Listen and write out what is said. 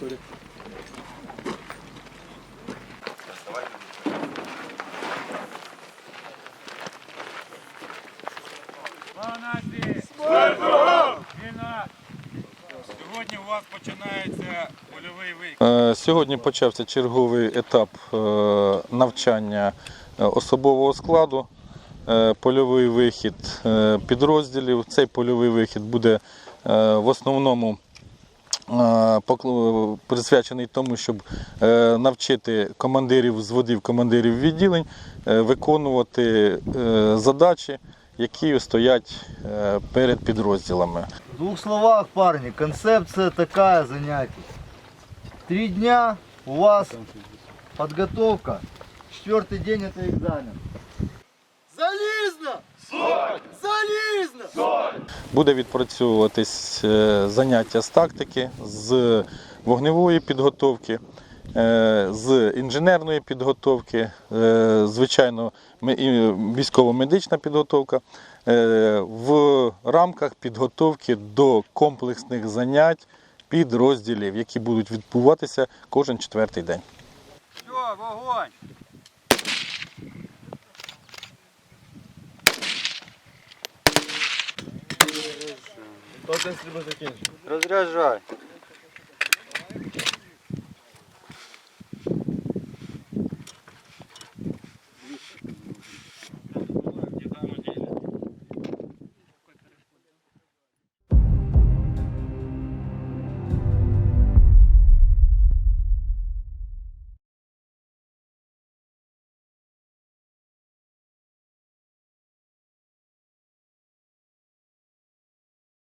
история. Сьогодні у вас починається польовий вихід. Сьогодні почався черговий етап е, навчання е, особового складу. Е, польовий вихід підрозділів. Цей польовий вихід буде в основному. присвячений тому, щоб е, навчити командирів взводів, командирів відділень е, виконувати е, задачі, які стоять е, перед підрозділами. В двух словах, парни, концепция такая занятий. Три дня у вас подготовка, четвертый день это экзамен. Залізно! Буде відпрацьовуватись е, заняття з тактики, з вогневої підготовки, е, з інженерної підготовки, е, звичайно, військово-медична підготовка в рамках підготовки до комплексних занять підрозділів, які будуть відбуватися кожен четвертий день. Все, вогонь! Разряжай.